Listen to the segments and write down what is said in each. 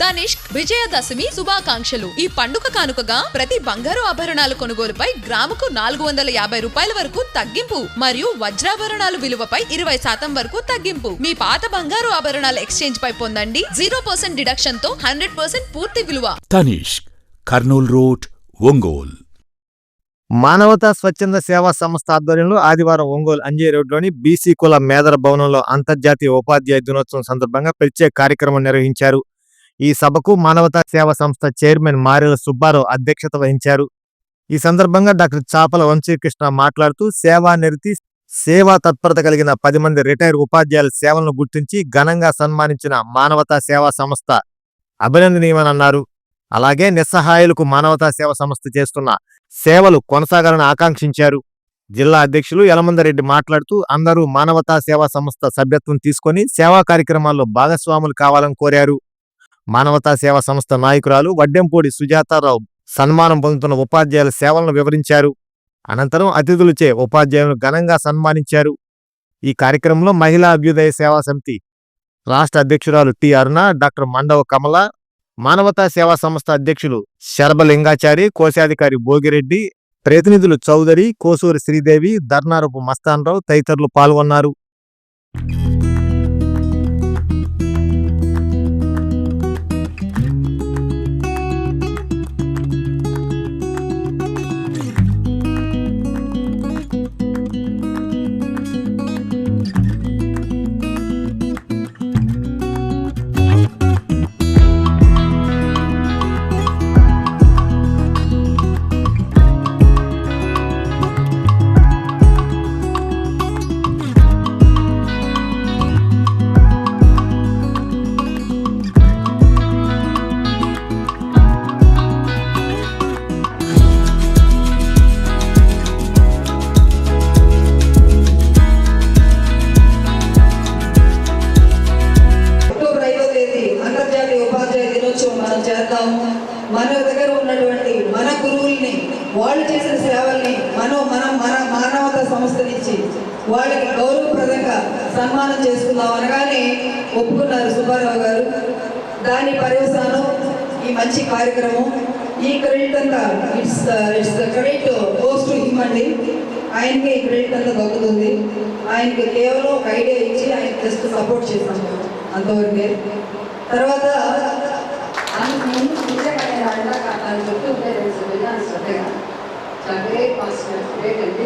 తనిష్క్ విజయదశమి శుభాకాంక్షలు. ఈ పండుగ కానుకగా ప్రతి బంగారు ఆభరణాల కొనుగోలుపై గ్రాముకు నాలుగు వందల యాభై రూపాయల వరకు తగ్గింపు మరియు వజ్రాభరణాలు విలువపై ఇరవై శాతం వరకు తగ్గింపు. మీ పాత బంగారు ఆభరణాల ఎక్స్చేంజ్ పై పొందండి. జీరో పర్సెంట్ డిడక్షన్తో హండ్రెడ్ పర్సెంట్ పూర్తి విలువ. తనిష్క్ కర్నూల్ రోడ్ ఒంగోల్. మానవతా స్వచ్ఛంద సేవా సంస్థ ఆధ్వర్యంలో ఆదివారం ఒంగోలు అంజయ్ రోడ్లోని బీసీ కుల మేదర భవనంలో అంతర్జాతీయ ఉపాధ్యాయ దినోత్సవం సందర్భంగా ప్రత్యేక కార్యక్రమం నిర్వహించారు. ఈ సభకు మానవతా సేవా సంస్థ చైర్మన్ మారెల సుబ్బారావు అధ్యక్షత వహించారు. ఈ సందర్భంగా డాక్టర్ చాపల వంశీకృష్ణ మాట్లాడుతూ సేవా నిరతి సేవా తత్పరత కలిగిన పది మంది రిటైర్ ఉపాధ్యాయుల సేవలను గుర్తించి ఘనంగా సన్మానించిన మానవతా సేవా సంస్థ అభినందనీయమని అన్నారు అలాగే నిస్సహాయులకు మానవతా సేవా సంస్థ చేస్తున్న సేవలు కొనసాగాలని ఆకాంక్షించారు. జిల్లా అధ్యక్షులు యలమందరెడ్డి మాట్లాడుతూ అందరూ మానవతా సేవా సంస్థ సభ్యత్వం తీసుకొని సేవా కార్యక్రమాల్లో భాగస్వాములు కావాలని కోరారు. మానవతా సేవా సంస్థ నాయకురాలు వడ్డెంపూడి సుజాతారావు సన్మానం పొందుతున్న ఉపాధ్యాయుల సేవలను వివరించారు. అనంతరం అతిథులచే ఉపాధ్యాయులను ఘనంగా సన్మానించారు. ఈ కార్యక్రమంలో మహిళా అభ్యుదయ సేవా సమితి రాష్ట్ర అధ్యక్షురాలు టి అరుణ డాక్టర్ మండవ కమల మానవతా సేవా సంస్థ అధ్యక్షులు శరభలింగాచారి కోశాధికారి భోగిరెడ్డి ప్రతినిధులు చౌదరి కోసూరి శ్రీదేవి ధర్నారూపు మస్తాన్రావు తదితరులు పాల్గొన్నారు. ఆయనకి ఈ క్రెడిట్ అంతా దక్కుతుంది ఆయనకి కేవలం ఒక ఐడియా ఇచ్చి ఆయన జస్ట్ సపోర్ట్ చేసాం అంతవరకే. తర్వాత అందుకు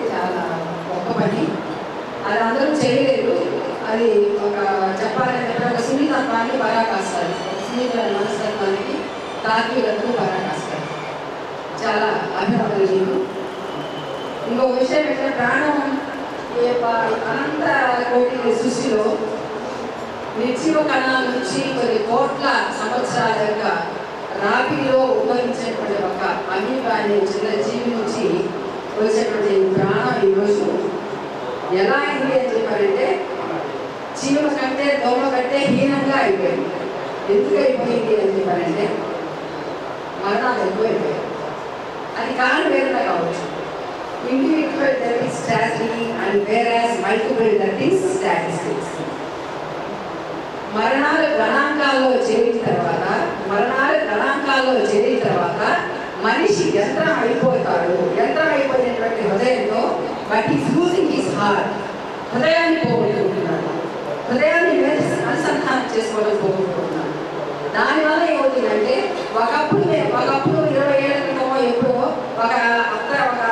చాలా చాలా గొప్ప పని అది అందరూ చేయలేరు అది ఒక చెప్పాలంటే ఒక సున్నితత్వాన్ని పరాకాస్తారు ఒక సున్నిత మనస్తత్వానికి తాత్వికతను పరాకాస్తారు చాలా అభినందనీయులు ఇంకో విషయం ఏంటంటే ప్రాణం అనంత కోటి సృష్టిలో నిర్జీవ కణాల నుంచి కొన్ని కోట్ల సంవత్సరాల యొక్క రాపిలో ఉద్భవించినటువంటి ఒక అమీబా చిన్న జీవి నుంచి వచ్చేటువంటి ప్రాణం ఈరోజు ఎలా అయింది అని చెప్పారంటే చీమ కంటే దోమ కంటే హీనంగా అయిపోయింది. ఎందుకు అయిపోయింది అని చెప్పారంటే మరణాలు ఎక్కువైపోయాయి. అది కారణం వేరేలా కావచ్చు. Individual that is statistic and whereas multiple that is statistics గణాంకాల్లో చేరిన తర్వాత మరణాల గణాంకాల్లో చేరిన తర్వాత మనిషి యంత్రం అయిపోతాడు. యంత్రం అయిపోయినటువంటి హృదయంలో but is losing his heart హృదయాన్ని పోగొట్టుకుంటున్నాడు. హృదయాన్ని అనుసంధానం చేసుకోవడం పోగొట్టుకుంటున్నాడు. దానివల్ల ఏమవుతుందంటే ఒకప్పుడు ఒకప్పుడు ఇరవై ఏళ్ళ క్రితమో ఎప్పుడో ఒక అత్త ఒక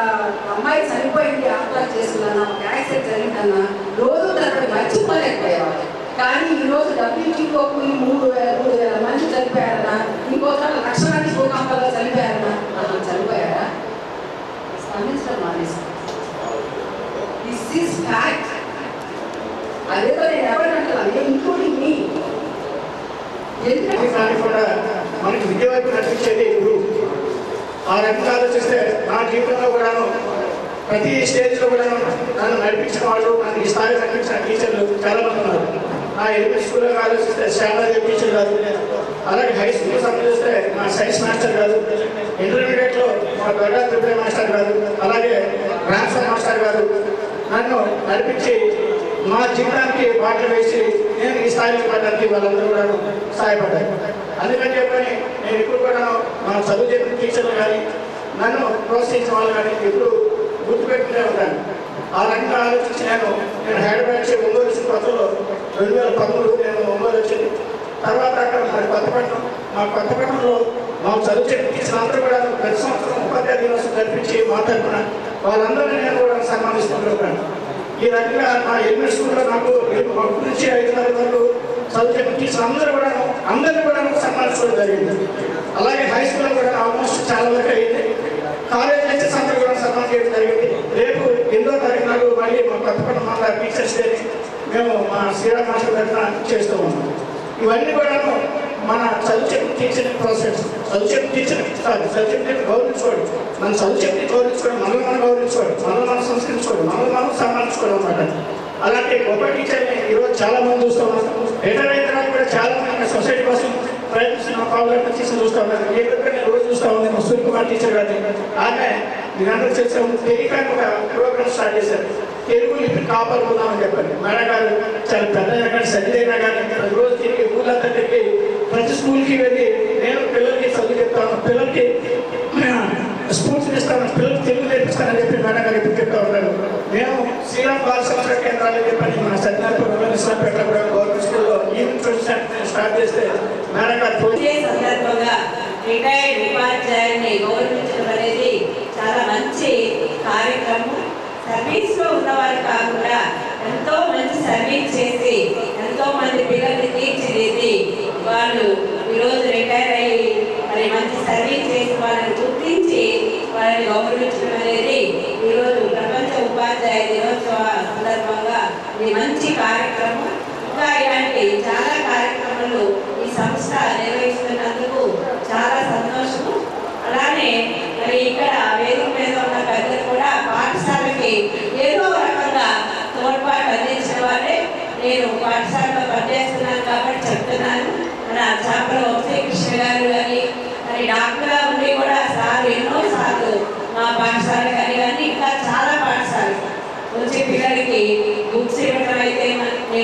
అబ్బాయి చనిపోయింది ఆత్మహత్య చేసుకున్నా ఒక యాక్సిడెంట్ జరిగిందన్నా రోజు తరబడి మర్చిపోలేకపోయేవాడు కానీ ఈ రోజు డబ్ల్యూటీఓకు ఈ మూడు వేల మూడు వేల మంది చనిపోయారన్నా ఇంకోసారి లక్షలాది భూకంపాల్లో చనిపోయారన్నా అలా చనిపోయారా? స్పందించడం మానేసి. దిస్ ఈస్ ఫ్యాక్ట్ అదేదో నేను ఎవరినంటే ఇంక్లూడింగ్ మీ. మనకి విద్య వైపు నడిపించేది ఇప్పుడు. ఆ రకంగా ఆలోచిస్తే నా జీవితంలో కూడాను ప్రతి స్టేజ్లో కూడా నన్ను నడిపించిన వాళ్ళు నన్ను ఈ స్థాయి కనిపించిన టీచర్లు చాలా మంది ఉన్నారు. నా ఎలిమెంటరీ స్కూల్లో ఆలోచిస్తే శారదాదేవి టీచర్ కాదు అలాగే హై స్కూల్ సంబంధిస్తే మా సైన్స్ మాస్టర్ కాదు ఇంటర్మీడియట్లో మా గడ్డా త్రిపుర మాస్టర్ కాదు అలాగే ట్రాన్స్ఫర్ మాస్టర్ కాదు. నన్ను నడిపించి మా జీవితానికి బాటలు వేసి నేను ఈ స్థాయికి పడడానికి వాళ్ళందరూ కూడా సహాయపడ్డారు. అందుకని చెప్పని నేను ఇప్పుడు కూడా మా చదువు చెప్పిన టీచర్లు కానీ నన్ను ప్రోత్సహించిన వాళ్ళు కానీ ఎప్పుడు గుర్తుపెట్టుకునే ఉన్నాను ఆ రకంగా ఆలోచించి నేను నేను హైదరాబాద్ వచ్చి ఒంగోలు వచ్చిన కొత్తలో రెండు వేల పదమూడు నేను ఒంగోలు వచ్చింది తర్వాత అక్కడ మరి కొత్తపట్నం మా కొత్తపట్నంలో మా చదువు చెప్పిన అందరూ కూడా ప్రతి సంవత్సరం ఉపాధ్యాయ దినోత్సవం జరిపించి మాట్లాడుకున్నా వాళ్ళందరినీ నేను కూడా సన్మానిస్తున్నాను ఈ రకంగా నా ఎలిమెంట్ స్కూల్లో నాకు ఒకటి నుంచి ఐదు తరగతి వరకు చదువు చెప్పిన అందరూ కూడా అందరినీ కూడా సన్మానించడం జరిగింది. అలాగే హై స్కూల్లో కూడా ఆల్మోస్ట్ చాలా వరకు అయింది. కాలేజ్ నుంచి అందరూ కూడా సన్మానం చేయడం జరిగింది. రేపు ఎనిమిదో తారీఖు నాడు మళ్ళీ మా కొత్తపట్నం మండల టీచర్స్ డేని మేము మా శ్రీరామ్ మాస్టర్ తరఫున చేస్తూ ఉన్నాం. ఇవన్నీ కూడా మన చదువు చెప్పిన టీచర్ ప్రాసెస్ చదువు చెప్పిన టీచర్ కాదు చదువు చెప్పిన గౌరవించుకోడు మన చదువు చెప్పిన గౌరవించుకోవడం మనల్ని మనం గౌరవించుకోడు మనల్ని మనం సంస్కరించుకోడు మనల్ని మనం సన్మానించుకోవడం అనమాట అలాంటి గొప్ప టీచర్ని ఈరోజు చాలా మంది చూస్తూ ఉన్నాం రిటైర్ అయిన కూడా చాలా మంది సొసైటీ కోసం ప్రయత్నిస్తున్న పావులెట్ టీచర్ చూస్తూ ఉన్నారు. ఏ విధంగా నేను చూస్తూ ఉంది మా కుమార్ టీచర్ గారి ఆమె మీరందరూ చేసే తెలియక ఒక ప్రోగ్రామ్ స్టార్ట్ చేశారు. తెలుగు లిపి కాపాడుకుందామని చెప్పండి. మేడం గారు చాలా పెద్దగా కానీ సరిదైనా అయినా కానీ రోజు తిరిగి ఊళ్ళంతా తిరిగి ప్రతి స్కూల్కి వెళ్ళి నేను పిల్లలకి చదువు చెప్తాను. పిల్లలకి స్పోర్ట్స్ ఇస్తాను. పిల్లలకి తెలుగు నేర్పిస్తానని చెప్పి మేడం గారు ఇప్పుడు చెప్తా ఉన్నారు. మేము శ్రీరామ్ బాల సంస్కరణ కేంద్రాలు చెప్పండి. మన సత్యనారాయణ ఇస్లాంపేట కూడా గవర్నమెంట్ స్కూల్లో ఈవెంట్ స్టార్ట్ చేస్తే మేడం గారు సందర్భంగా రిటైర్డ్ ఉపాధ్యాయుని గౌరవించడం అనేది చాలా మంచి కార్యక్రమం. సర్వీస్లో ఉన్నవారు కాకుండా ఎంతో మంచి సర్వీస్ చేసి ఎంతో మంది పిల్లల్ని తీర్చిదిద్ది వాళ్ళు ఈరోజు రిటైర్ అయ్యి మరి మంచి సర్వీస్ చేసి వాళ్ళని గుర్తించి వాళ్ళని గౌరవించడం అనేది ఈరోజు ప్రపంచ ఉపాధ్యాయ దినోత్సవ సందర్భంగా ఇది మంచి కార్యక్రమం. ఇంకా ఇలాంటి చాలా కార్యక్రమాలు ఈ సంస్థ నిర్వహిస్తున్నందుకు చాలా సంతోషము అలానే మరి ఇక్కడ వేదిక మీద ఉన్న పెద్దలు కూడా పాఠశాలకి ఏదో రకంగా తోడ్పాటు అందించిన వారే. నేను పాఠశాలలో పనిచేస్తున్నాను కాబట్టి చెప్తున్నాను. మన చేపల వంశీకృష్ణ గారు కానీ మరి డాక్టర్గా ఉండి కూడా సార్ ఎన్నో సార్లు మా పాఠశాల కానీ కానీ ఇంకా చాలా పాఠశాలలు. వచ్చే పిల్లలకి బుక్స్ ఇవ్వడం అయితే మనకి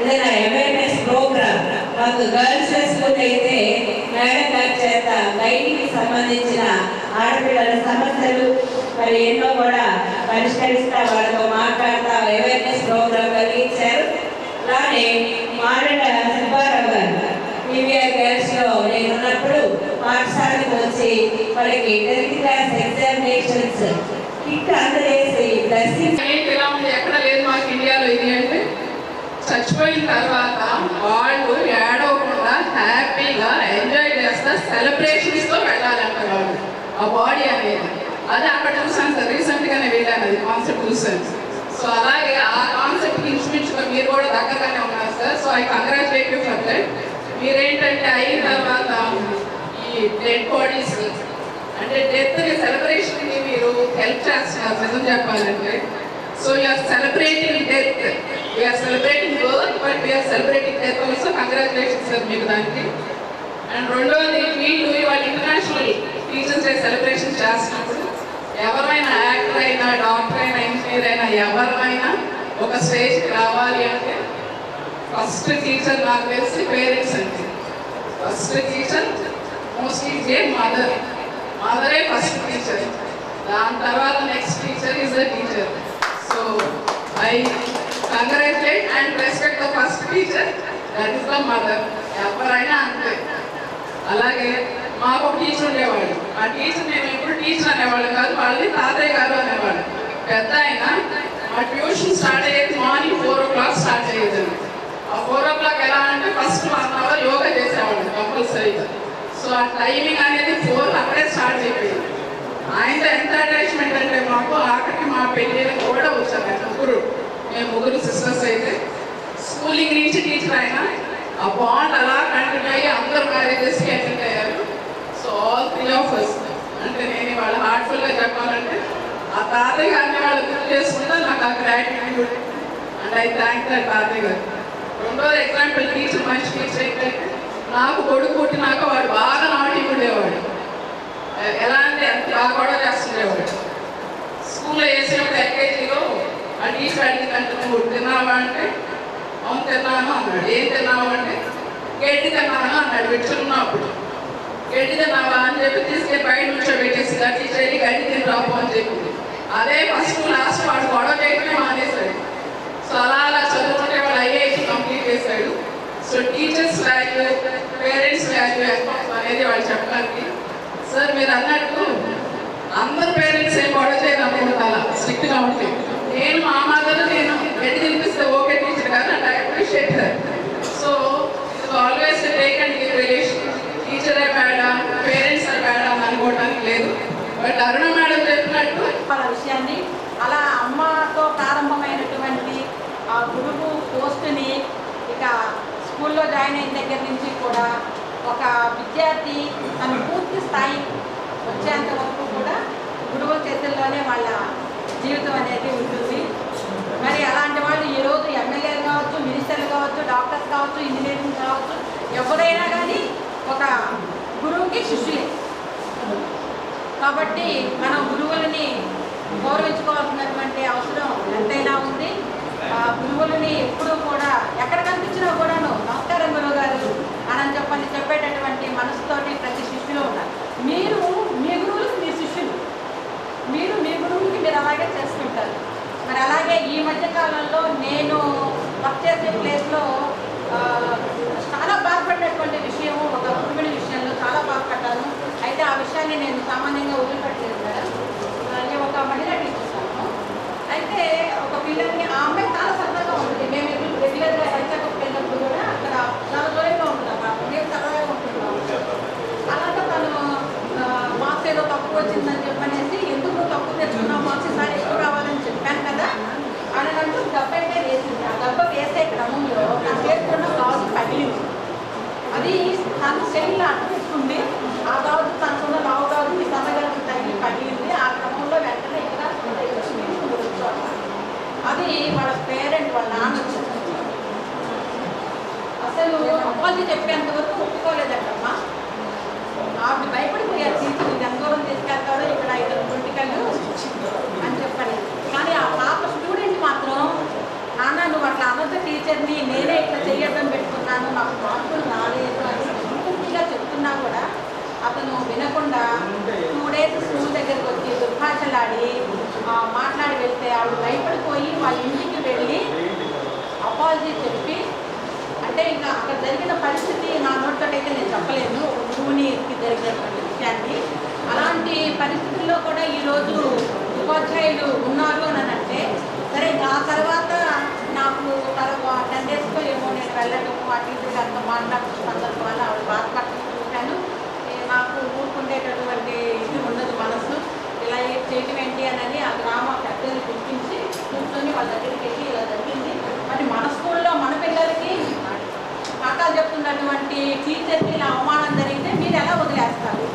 ఏదైనా అవేర్నెస్ ప్రోగ్రామ్ మాకు గర్ల్స్ స్కూల్ అయితే మేడం గారి చేత గైడ్కి సంబంధించిన ఆడపిల్లల సమస్యలు మరి ఎన్నో కూడా పరిష్కరిస్తా వాళ్ళతో మాట్లాడతా అవేర్నెస్ ప్రోగ్రామ్ కలిగించారు అలానే మారడ సుబ్బారావు గారు పీవీఆర్ గర్ల్స్లో నేను ఉన్నప్పుడు పాఠశాలకు వచ్చి వాళ్ళకి టెన్త్ క్లాస్ ఎగ్జామినేషన్స్ కిట్ అందజేసి దర్శించి ఉంది ఎక్కడ లేదు మాకు ఇండియాలో ఇది అంటే చచ్చిపోయిన తర్వాత వాళ్ళు ఏడ హ్యాపీగా ఎంజాయ్ చేస్తా సెలబ్రేషన్స్తో వెళ్ళాలంట వాళ్ళు ఆ బాడీ అనేది. అది అక్కడ చూసాను సార్ రీసెంట్గానే వెళ్ళాను అది కాన్సెప్ట్ చూసాను సో అలాగే ఆ కాన్సెప్ట్ ఇంచుమించుగా మీరు కూడా దగ్గరగానే ఉన్నారు sir. So I congratulate you for that మీరేంటంటే అయిన తర్వాత ఈ డెడ్ బాడీస్ అంటే డెత్ సెలబ్రేషన్కి మీరు హెల్ప్ చేస్తున్నారు నిజం చెప్పాలంటే. So you're celebrating death you're celebrating birth but you're celebrating death also congratulation sir మీకు దానికి. అండ్ రెండోది వీళ్ళు ఇవాళ ఇంటర్నేషనల్ టీచర్స్ డే సెలబ్రేషన్ చేస్తున్నప్పుడు ఎవరైనా యాక్టర్ అయినా డాక్టర్ అయినా ఇంజనీర్ అయినా ఎవరైనా ఒక స్టేజ్కి రావాలి అంటే ఫస్ట్ టీచర్ నాకు తెలిసి పేరెంట్స్ అంటే ఫస్ట్ టీచర్ మోస్ట్లీ జే మదర్ మదరే ఫస్ట్ టీచర్ దాని తర్వాత next teacher is the teacher I congratulate and respect the first teacher that is the mother ఎవరైనా అంతే. అలాగే మాకు ఒక టీచర్ ఉండేవాడు. ఆ టీచర్ నేను ఎప్పుడు టీచర్ అనేవాళ్ళు కాదు వాళ్ళని తాతయ్య గారు అనేవాళ్ళు. పెద్ద ఆయన మా ట్యూషన్ స్టార్ట్ అయ్యేది morning four o'clock start అయ్యేది. ఆ ఫోర్ ఓ క్లాక్ ఎలా అంటే ఫస్ట్ వన్ అవర్ యోగా చేసేవాళ్ళు కంపల్సరీగా సో ఆ టైమింగ్ అనేది ఫోర్ అక్కడే స్టార్ట్ అయిపోయింది. ఆయనతో ఎంత అటాచ్మెంట్ అంటే మాకు ఆఖరికి మా పెళ్ళిళ్ళకి కూడా వచ్చారు ఆయన ముగ్గురు. మేము ముగ్గురు సిస్టర్స్ అయితే. స్కూలింగ్ నుంచి టీచర్ ఆయన. ఆ బాండ్ అలా కంటిన్యూ అయ్యి అందరూ మ్యారేజెస్కి అటెండ్ అయ్యారు. So all three of us అంటే నేను వాళ్ళ హార్ట్ఫుల్గా చెప్పాలంటే ఆ తాతయ్య గారిని వాళ్ళు గుర్తు చేసుకుంటే నాకు ఆ gratitude and I thank that తాతయ్య గారు. రెండోది ఎగ్జాంపుల్ టీచర్ మంచి టీచర్ ఏంటంటే నాకు కొడుకు పుట్టినాక వాడు బాగా నాటి ఉండేవాడు. ఎలా అంటే ఎంత బాగా గొడవ చేస్తుండేవాడు స్కూల్లో వేసినప్పుడు ఎల్కేజీలో ఆ టీచర్ అడిగిందంటే నువ్వు తిన్నావా అంటే? అవును తిన్నాను అన్నాడు. ఏం తిన్నావు అంటే? గడ్డి తిన్నాను అన్నాడు. అన్నాడు పెట్టుకున్నప్పుడు గడ్డి తిన్నావా? అని చెప్పి తీసుకెళ్ళి బయట కూర్చోబెట్టేసి టీచర్ చెల్లి గడ్డి తిని రాపు అని చెప్పింది. అదే ఫస్ట్ లాస్ట్ వాడు గొడవ చేయడమే మానేశాడు. సో అలా అలా చదువుకుంటే వాడు ఐఐటి కంప్లీట్ చేశాడు. So teachers value parents value అనేది వాళ్ళు చెప్పడానికి సార్ మీరు అన్నట్టు అందరు పేరెంట్స్ ఏం గొడవ చేయదనుకుంటారా స్ట్రిక్ట్గా ఉంటే. నేను మా మదర్ నేను ఎట్టి తినిపిస్తే ఓకే టీచర్ కానీ and I appreciate so always take and give relation. టీచరే బేడా పేరెంట్స్ బేడా అని అనుకోవడానికి లేదు. బట్ అరుణ మేడం చెప్పినట్టు వాళ్ళ విషయాన్ని. అలా అమ్మతో ప్రారంభమైనటువంటి ఆ గురువు పోస్ట్ని ఇక స్కూల్లో జాయిన్ అయిన దగ్గర నుంచి కూడా ఒక విద్యార్థి తను పూర్తి స్థాయి వచ్చేంత వరకు కూడా గురువుల చేతుల్లోనే వాళ్ళ జీవితం అనేది ఉంటుంది. మరి అలాంటి వాళ్ళు ఈరోజు ఎమ్మెల్యేలు కావచ్చు మినిస్టర్లు కావచ్చు డాక్టర్స్ కావచ్చు ఇంజనీరింగ్ కావచ్చు ఎవరైనా కానీ ఒక గురువుకి శిష్యులే. కాబట్టి మనం గురువులని గౌరవించుకోవాల్సినటువంటి అవసరం ఎంతైనా ఉంది. గురువులని ఎప్పుడూ కూడా ఎక్కడ కనిపించినా కూడాను నమస్కారం గురువు గారు అని చెప్పని చెప్పేటటువంటి మనసుతోటి ప్రతి శిష్యులు ఉన్నారు. మీరు మీ గురువులకు మీ శిష్యులు. మీరు మీ గురువులకి మీరు అలాగే చేసుకుంటారు మరి అలాగే ఈ మధ్య కాలంలో నేను వర్క్ చేసే ప్లేస్లో చాలా బాధపడినటువంటి విషయము ఒక గురువుని విషయంలో చాలా బాధపడ్డాను. అయితే ఆ విషయాన్ని నేను సామాన్యంగా వదిలిపెట్టలేదు మేడం. అలాగే ఒక మహిళ టీచర్సాను అయితే ఒక పిల్లల్ని ఆ అమ్మాయి చాలా సరదాగా ఉంటుంది. మేము రెగ్యులర్గా హెల్త్ చెకప్ వెళ్ళినప్పుడు కూడా అక్కడ చాలా దూరంగా ఉంటుంది ఆ పాప మేము సరదాగా ఉంటున్నాము అలాగే తను ఆ, మార్క్స్ ఏదో తక్కువ వచ్చిందని చెప్పనేసి ఎందుకు తప్పు తక్కువ తెచ్చుకున్నావు మార్క్స్ ఎక్కువ రావాలని చెప్పాను కదా. అని అంటూ దెబ్బ అయితే వేసింది. ఆ దెబ్బ వేసే క్రమంలో నా చేతున్న గాజు పగిలింది అది తను చెల్లి అట్టుకుంది ఆ గాజు తనకున్న రావు గాజు మీ సన్నగాజు తగిలి పగిలింది ఆ క్రమంలో వెంటనే ఇక్కడ అది వాళ్ళ పేరెంట్ వాళ్ళ నాన్న అసలు అప్పాజీ చెప్పేంత వరకు ఒప్పుకోలేదంటమ్మా ఆవిడ భయపడిపోయారు. టీచర్ ఇది ఎంత దూరం ఇక్కడ ఇద్దరు పొలిటికల్ అని చెప్పని. కానీ ఆ పాప స్టూడెంట్ మాత్రం నాన్న నువ్వు అట్లా అనొద్దు టీచర్ని నేనే ఇట్లా చేయడం పెట్టుకున్నాను నాకు మార్పులు రాలేదు అని పూర్తిగా చెప్తున్నా కూడా అతను వినకుండా టూ డేస్ స్కూల్ దగ్గరికి వచ్చి దుర్భాషలాడి మాట్లాడి వెళ్తే ఆవిడ భయపడిపోయి వాళ్ళ ఇంటికి వెళ్ళి అపాలజీ చెప్పి అంటే ఇంకా అక్కడ జరిగిన పరిస్థితి నా నోటితో అయితే నేను చెప్పలేను ఒక జరిగినటువంటి విషయాన్ని అలాంటి పరిస్థితుల్లో కూడా ఈరోజు ఉపాధ్యాయులు ఉన్నారు అని అంటే సరే ఆ తర్వాత నాకు తర్వాత టెన్ డేస్లో ఏమో నేను వెళ్ళడం ఆ అంత గారితో మాట్లాడుతున్న సందర్భం వల్ల ఆవిడ బాధపడుతూ చూశాను. నాకు ఊరుకుండేటటువంటి ఇది ఉండదు మనసు. ఇలా చేయటం ఏంటి అని ఆ గ్రామ పెద్దలు గుర్తించి కూర్చొని వాళ్ళ దగ్గరికి వెళ్ళి ఇలా జరిగింది. మరి మన స్కూల్లో మన పిల్లలకి శాఖలు చెప్తున్నటువంటి టీచర్కి ఇలా అవమానం జరిగితే మీరు ఎలా వదిలేస్తారు?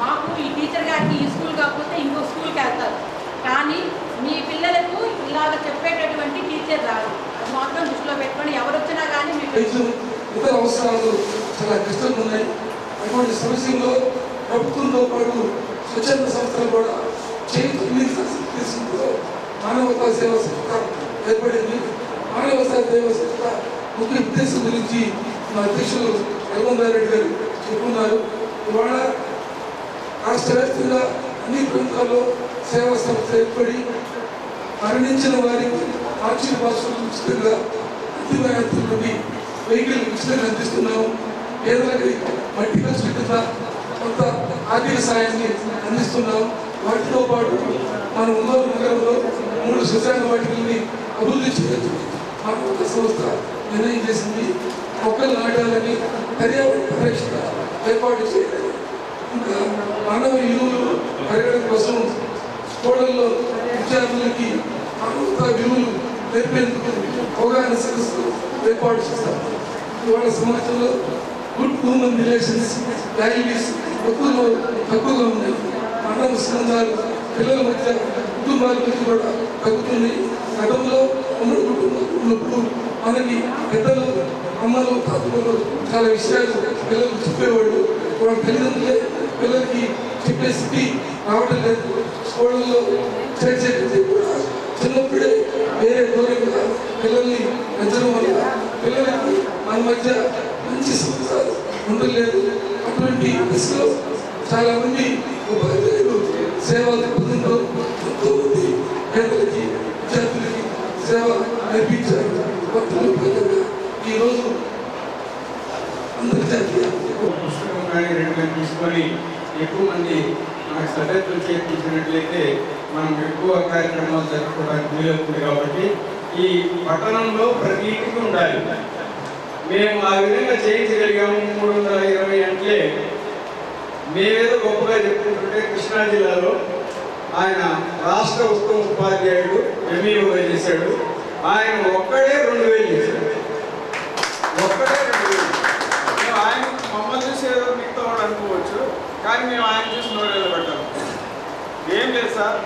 మాకు ఈ టీచర్ గారికి ఈ స్కూల్ కాకపోతే ఇంకో స్కూల్కి వెళ్తారు. కానీ మీ పిల్లలకు ఇలాగ చెప్పేటటువంటి టీచర్ రాదు అది మాత్రం దృష్టిలో పెట్టుకొని ఎవరు వచ్చినా కానీ మీ ఇతర అవసరాలు చాలా కష్టంగా ఉన్నాయి. అటువంటి సమస్యల్లో ప్రభుత్వంతో పాటు స్వచ్ఛంద సంస్థలు కూడా చేయి తీసుకుంటూ మానవతా సేవ సంస్థ ఏర్పడింది. మానవతా సేవ సంస్థ ముఖ్య ఉద్దేశం గురించి మా అధ్యక్షులు రఘువందర్ గారు చెప్పుకున్నారు. ఇవాళ రాష్ట్ర వ్యాప్తంగా అన్ని ప్రాంతాల్లో సేవా సంస్థ ఏర్పడి మరణించిన వారికి ఆక్సిజన్ భాషలు ఉచితంగా అంతిమయాత్ర వెహికల్ ఉచితంగా అందిస్తున్నాము. పేదలకి మట్టి ఖర్చు కింద కొంత ఆర్థిక సాయాన్ని అందిస్తున్నాము. వాటితో పాటు మన ఉన్నత నగరంలో మూడు శశాంగ వాటికల్ని అభివృద్ధి చేయొచ్చు. మన సంస్థ నిర్ణయం చేసింది మొక్కలు నాటాలని పర్యావరణ పరిరక్షణ ఏర్పాటు చేయాలి. ఇంకా మానవ విలువలు పెరగడం కోసం స్కూళ్ళల్లో విద్యార్థులకి మానవతా విలువలు నేర్పేందుకు అవగాహన సదస్సులు ఏర్పాటు చేస్తారు. ఇవాళ సమాజంలో గుడ్ హ్యూమన్ రిలేషన్స్ వాల్యూస్ ఎక్కువలో తక్కువగా ఉన్నాయి. మానవ సంబంధాలు పిల్లల మధ్య కుటుంబాల మధ్య కూడా తగ్గుతున్నాయి. గతంలో ఉమ్మడి కుటుంబాలు ఉన్నప్పుడు మనకి పెద్దలు అమ్మలు తాతలు చాలా విషయాలు పిల్లలు చెప్పేవాళ్ళు. వాళ్ళ తల్లిదండ్రులే పిల్లలకి చెప్పే స్థితి రావడం లేదు. స్కూళ్ళల్లో చేర్చేది కూడా చిన్నప్పుడే వేరే దూరంగా పిల్లల్ని పెంచడం వల్ల పిల్లలకి మన మధ్య మంచి సంస్కారాలు అటువంటి దశలో చాలా మంది ఉపాధ్యాయులు సేవలు పొందుతూ ఎంతోమంది పేదలకి విద్యార్థులకి సేవ నేర్పించారు. భక్తులు ప్రజలుగా ఈరోజు పుస్తకం కానీ రెండు తీసుకొని ఎక్కువ మంది మనకు సభ్యత్వం చేర్పించినట్లయితే మనం ఎక్కువ కార్యక్రమాలు జరుపుకోవడానికి వీలవుతుంది కాబట్టి ఈ పట్టణంలో ప్రతి ఇంటికి ఉండాలి. మేము ఆ విధంగా చేయించగలిగాము మూడు వందల ఇరవై అంటే మేమేదో గొప్పగా చెప్పుకుంటుంటే కృష్ణా జిల్లాలో ఆయన రాష్ట్ర ఉత్తమ ఉపాధ్యాయుడు ఎంఈఓగా చేశాడు. ఆయన ఒక్కడే రెండు వేలు చేశాడు. ఒక్కడే రెండు వేలు మేము ఆయన మమ్మల్ని చూసి ఏదో మిగతా వాడు అనుకోవచ్చు కానీ మేము ఆయన చూసి నోరేళ్ళు పెట్టాము ఏం లేదు సార్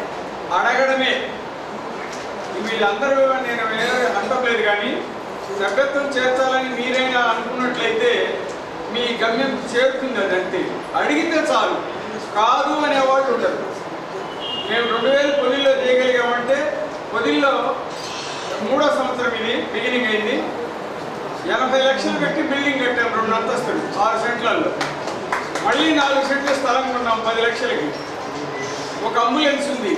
అడగడమే. వీళ్ళందరూ నేను అంటలేదు కానీ సభ్యత్వం చేర్చాలని మీరైనా అనుకున్నట్లయితే మీ గమ్యం చేరుతుంది అంతే. అడిగితే చాలు. కాదు అనేవాళ్ళు ఉండరు. మేము రెండు వేలు పొదిల్లో చేయగలిగామంటే పొదిల్లో మూడో సంవత్సరం ఇది బిగినింగ్ అయింది. ఎనభై లక్షలు పెట్టి బిల్డింగ్ కట్టాం రెండు అంతస్తులు ఆరు సెంట్లలో మళ్ళీ నాలుగు సెంట్లు స్థలం కొన్నాం పది లక్షలకి. ఒక అంబులెన్స్ ఉంది.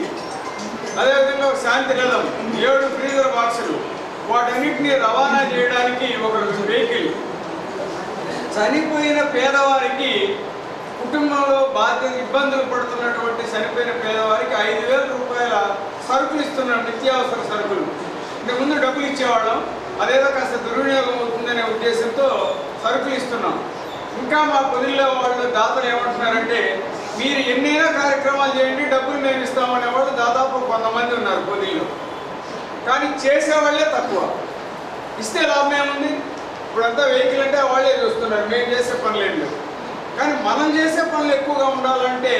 అదేవిధంగా ఒక శాంతి రథం ఏడు ఫ్రీజర్ బాక్సులు. వాటన్నిటిని రవాణా చేయడానికి ఒక వెహికల్. చనిపోయిన పేదవారికి కుటుంబంలో బాధ్యత ఇబ్బందులు పడుతున్నటువంటి చనిపోయిన పేదవారికి ఐదు వేల రూపాయల సరుకులు ఇస్తున్నాం నిత్యావసర సరుకులు. ఇంతకుముందు డబ్బులు ఇచ్చేవాళ్ళం. అదేదో కాస్త దుర్వినియోగం అవుతుందనే ఉద్దేశంతో సరుకులు ఇస్తున్నాం. ఇంకా మా పొదిల్లో వాళ్ళు దాతలు ఏమంటున్నారంటే మీరు ఎన్నైనా కార్యక్రమాలు చేయండి డబ్బులు మేము ఇస్తామనే వాళ్ళు దాదాపు కొంతమంది ఉన్నారు పొదిల్లో. కానీ చేసేవాళ్ళే తక్కువ. ఇస్తే లాభం ఏముంది? ఇప్పుడంతా వెహికల్ అంటే వాళ్ళే చూస్తున్నారు. మేము చేసే పనులేండి కానీ మనం చేసే పనులు ఎక్కువగా ఉండాలంటే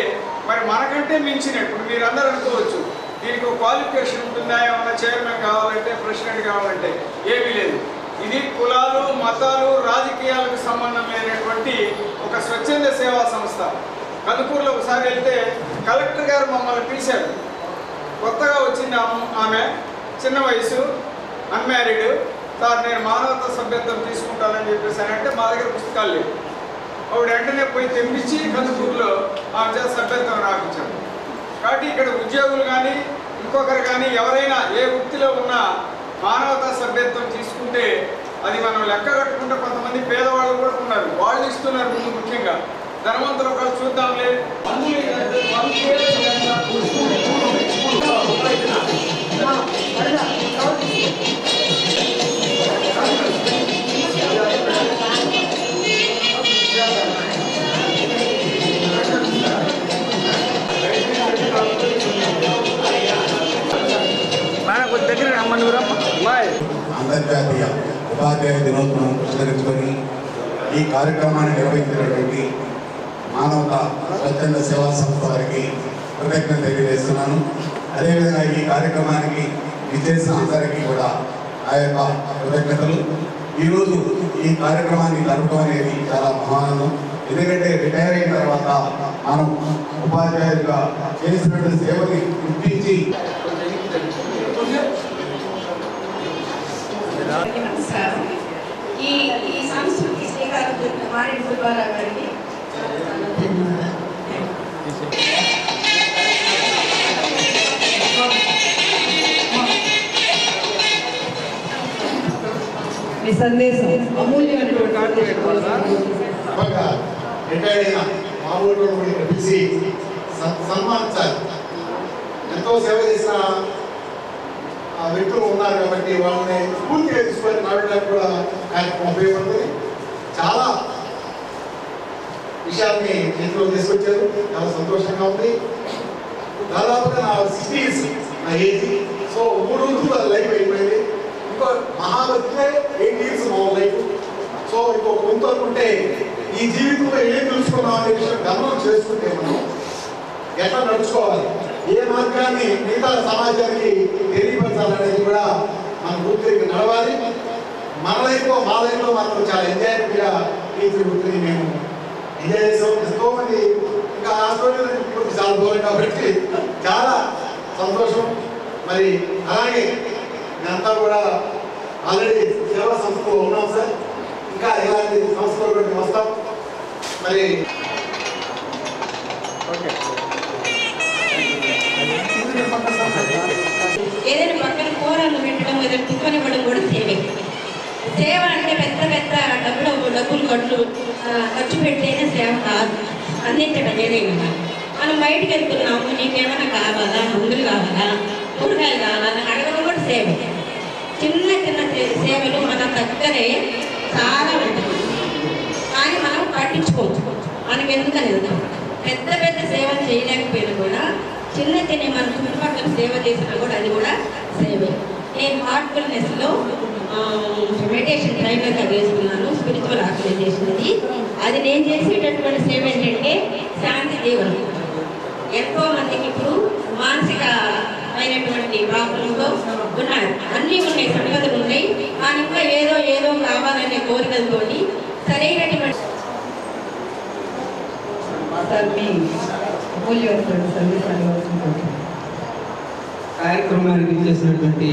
మరి మనకంటే మించినట్టు ఇప్పుడు మీరు అందరూ అనుకోవచ్చు దీనికి క్వాలిఫికేషన్ ఉంటుందా ఏమన్నా చైర్మన్ కావాలంటే ప్రెసిడెంట్ కావాలంటే ఏమీ లేదు. ఇది కులాలు మతాలు రాజకీయాలకు సంబంధం లేనటువంటి ఒక స్వచ్ఛంద సేవా సంస్థ. కందుకూరులో ఒకసారి వెళ్తే కలెక్టర్ గారు మమ్మల్ని పిలిచారు. కొత్తగా వచ్చింది ఆమె- ఆమె చిన్న వయసు అన్మ్యారీడ్ సార్ నేను మానవత సభ్యత్వం తీసుకుంటానని చెప్పేసి అని అంటే మా దగ్గర పుస్తకాలు లేవు. ఆవిడ వెంటనే పోయి తెప్పించి కందుకూరులో ఆమె చేత సభ్యత్వం రాపించాడు కాబట్టి ఇక్కడ ఉద్యోగులు కానీ ఇంకొకరు కానీ ఎవరైనా ఏ వృత్తిలో ఉన్నా మానవతా సభ్యత్వం తీసుకుంటే అది మనం లెక్క కట్టుకుంటే కొంతమంది పేదవాళ్ళు కూడా ఉన్నారు. వాళ్ళు ఇస్తున్నారు ముందు ముఖ్యంగా. ధనవంతులు ఒకళ్ళు చూద్దాంలే. అంతర్జాతీయ ఉపాధ్యాయ దినోత్సవం పురస్కరించుకొని ఈ కార్యక్రమాన్ని నిర్వహించినటువంటి మానవత స్వచ్ఛంద సేవా సంస్థ వారికి కృతజ్ఞత తెలియజేస్తున్నాను. అదేవిధంగా ఈ కార్యక్రమానికి విచ్చేసిన అందరికీ కూడా ఆ యొక్క కృతజ్ఞతలు. ఈరోజు ఈ కార్యక్రమాన్ని జరపడం అనేది చాలా మహానందం. ఎందుకంటే రిటైర్ అయిన తర్వాత మనం ఉపాధ్యాయులుగా చేసినటువంటి సేవని గుర్తించి అందరికీ నమస్కారం ఈ ఈ సంస్కృతి శ్రీకారం చుట్టిన మారేడు సుబ్బారావు గారికి చాలా చాలా ధన్యవాదాలు. మీ సందేశం అమూల్యమైనటువంటి బాగా రిటైర్డ్ అయిన మామూలు కూడా పిలిచి స- సన్మానించాలి ఎంతో సేవ చేసిన ఆ వ్యక్తులు ఉన్నారు కాబట్టి వాళ్ళని స్ఫూర్తిగా తీసుకొని నడవడానికి కూడా ఆయనకు ఉపయోగపడుతుంది చాలా విషయాన్ని చేతిలో తీసుకొచ్చారు. చాలా సంతోషంగా ఉంది. దాదాపుగా నా సిటీస్ నా ఏజ్. సో మూడు రోజులు అది లైఫ్ అయిపోయింది. ఇంకో మహాభక్తే ఎయిట్ ఇయర్స్ మా లైఫ్. సో ఇంకో కొంత అనుకుంటే ఈ జీవితంలో ఏం తెలుసుకున్నాం అనే విషయం గమనం చేసుకుంటే మనం ఎట్లా నడుచుకోవాలి? ఏ మార్గాన్ని మిగతా సమాజానికి తెలియపరచాలనేది కూడా మన వృత్తికి నడవాలి. మన లైఫ్లో మా లైఫ్లో మాత్రం చాలా ఎంజాయ్మెంట్గా టీచర్ వృత్తిని మేము ఎంజాయ్ చేసాం ఎంతో మంది ఇంకా ఆ స్టోరీ ఇప్పుడు చాలా దూరం కాబట్టి చాలా సంతోషం. మరి అలాగే మేమంతా కూడా ఆల్రెడీ సేవా సంస్థలో ఉన్నాం సార్. ఇంకా ఇలాంటి సంస్థలు వస్తాం. మరి ఓకే. పెట్టడం ఇవ్వడం కూడా సేవే. సేవ అంటే పెద్ద పెద్ద డబ్బులు డబ్బులు ఖర్చు ఖర్చు పెట్టేనే సేవ కాదు. అందించడం ఏదైనా మనం బయటికి వెళ్తున్నాము నీకేమైనా కావాలా? మందులు కావాలా? కూరగాయలు కావాలా? అడగడం కూడా సేవే. చిన్న చిన్న సే- సేవలు మన దగ్గరే చాలా ఉంటాయి. కానీ మనం పట్టించుకోవచ్చు మనకి ఎందుకని పెద్ద పెద్ద సేవలు చేయలేకపోయినా కూడా చిన్న చిన్న మన చుట్టుపక్కల సేవ చేసినా కూడా అది కూడా సేవే. నేను హార్ట్ఫుల్నెస్లో మెడిటేషన్ ట్రైనర్ చదివేసుకున్నాను స్పిరిచువల్ ఆర్గనైజేషన్ అది. అది నేను చేసేటటువంటి సేవ ఏంటంటే శాంతి దేవుడు ఎంతో మందికి ఇప్పుడు మానసిక అయినటువంటి ప్రాబ్లంతో ఉన్నారు. అన్నీ ఉన్నాయి సంగతులు ఉన్నాయి. కానీ ఇంకా ఏదో ఏదో కావాలనే కోరికలతో సరైనటువంటి సార్ మీ సందేశాన్ని కార్యక్రమానికి చేసినటువంటి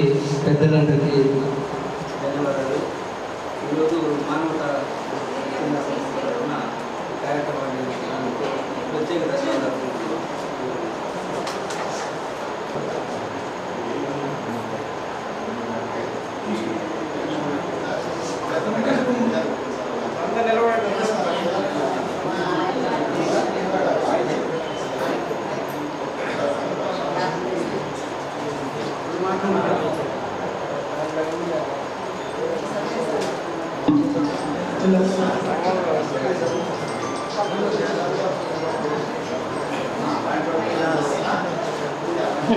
పెద్దలందరికీ ధన్యవాదాలు. ఈరోజు మానవత కార్యక్రమాన్ని ప్రత్యేక ధన్యవాదాలు. ఈ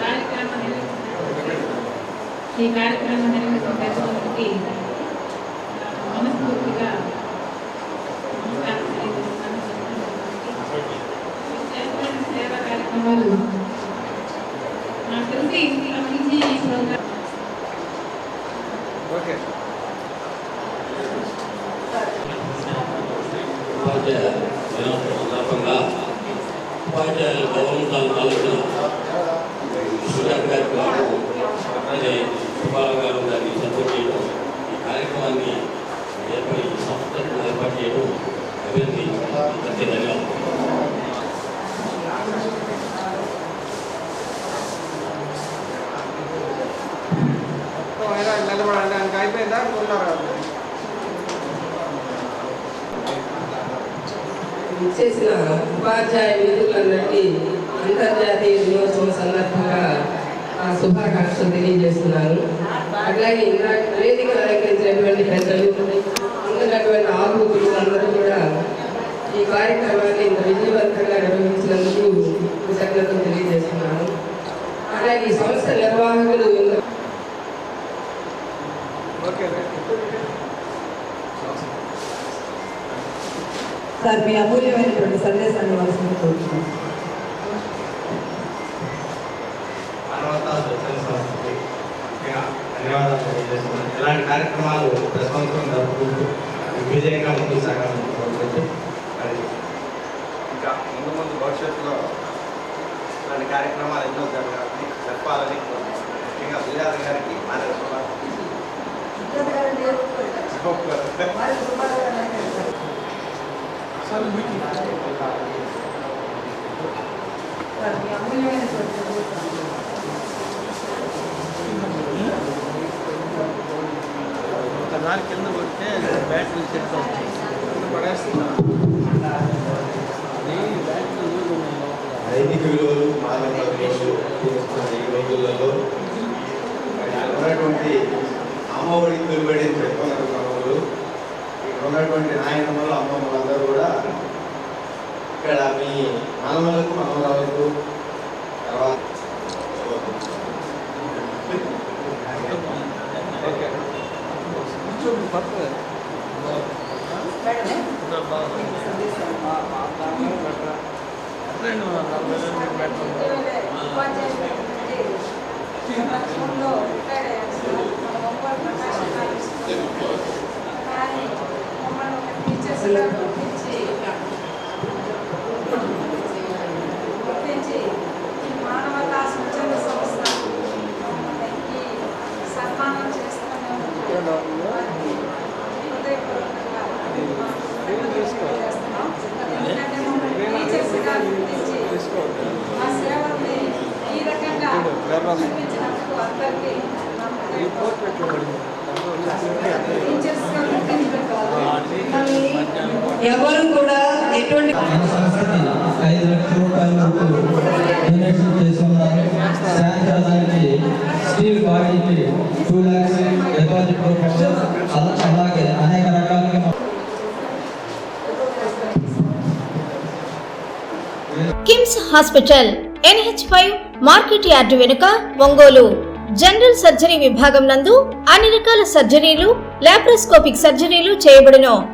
కార్యక్రమం ఈ కార్యక్రమం నిర్వహించిన పెద్దలందరికీ మనస్ఫూర్తిగా నమస్కారం తెలియజేస్తున్నాను. మీరు చేస్తున్న సేవా కార్యక్రమాలు నాకు తెలిసి ఇంట్లో నుంచి ఈ ప్రోగ్రాం ఓకే ఉపాధ్యాయ దినోత్సవం సందర్భంగా ఉపాధ్యాయుల గౌరవం తాలూకున సుజాత గారి గారు అలాగే సుబ్బారావు గారు గారిని సపోర్ట్ చేయడం ఈ కార్యక్రమాన్ని ఏర్పడి ఈ సంస్థను ఏర్పాటు చేయడం అభివృద్ధి ప్రత్యేక ధన్యవాదాలు నిలబడండి ఆయనకి అయిపోయిందా? ఉన్నారు చేసిన ఉపాధ్యాయ విధులందరికీ అంతర్జాతీయ దినోత్సవం సందర్భంగా ఆ శుభాకాంక్షలు తెలియజేస్తున్నాను. అట్లాగే ఇందా వేదిక అలంకరించినటువంటి పెద్దలు ఉన్నటువంటి ఆహుతులు అందరూ కూడా ఈ కార్యక్రమాన్ని ఇంత విజయవంతంగా నిర్వహించినందుకు కృతజ్ఞతలు తెలియజేస్తున్నాను. అలాగే ఈ సంస్థ నిర్వాహకులు ఇంత ఓకే సార్ మీ అమూల్యమైనటువంటి సందేశాన్ని ఇవ్వాల్సింది కోరుతున్నాను మానవతా స్వచ్ఛంద సంస్థకి ముఖ్యంగా ధన్యవాదాలు తెలియజేస్తున్నాను ఇలాంటి కార్యక్రమాలు ప్రతి సంవత్సరం జరుపుకుంటూ విజయంగా ముందుకు సాగాలని కోరుకుంటూ మరి ఇంకా ముందు ముందు భవిష్యత్తులో ఇలాంటి కార్యక్రమాలు ఎన్నో జరగాలని జరపాలని కోరుకుంటున్నాను. ముఖ్యంగా సుజాత గారికి మార్గదర్శనం సార్ మీ అమూల్యమైనటువంటి ఒకదాని కింద కొడితే బ్యాటరీ సెట్ అవుతుంది పడేస్తున్నా నైతిక విలువలు ఈ రోజులలో ఉన్నటువంటి అమ్మఒడి క్రమంలో ఇక్కడ ఉన్నటువంటి నాయనమ్మలు అమ్మమ్మలు అందరూ కూడా ఇక్కడ మీ మనమలకు మనమరాలకు తర్వాత ఓకే పర్లేదు సంవత్సరంలో రిటైర్ అయ్యాను సార్ మన ఒంగోలు ప్రకాశం కాలేజ్ కానీ మమ్మల్ని ఒక టీచర్స్ గుర్తించి గుర్తించి ఈ మానవతా స్వచ్ఛంద సంస్థ మమ్మల్ని సన్మానం చేస్తూనే ఉంటారు వారికి హృదయపూర్వకంగా ఎవరు కూడా ఎటువంటి ఐదు లక్షల రూపాయల వరకు డొనేషన్ స్టీల్ బాడీకి టూ ల్యాక్స్ డిపాజిట్ రూపంలో అలా- అలాగే అనేక రకాలుగా KIMS hospital NH five market yard వెనుక ఒంగోలు. జనరల్ సర్జరీ విభాగం నందు అన్ని రకాల సర్జరీలు లాప్రోస్కోపిక్ సర్జరీలు చేయబడును.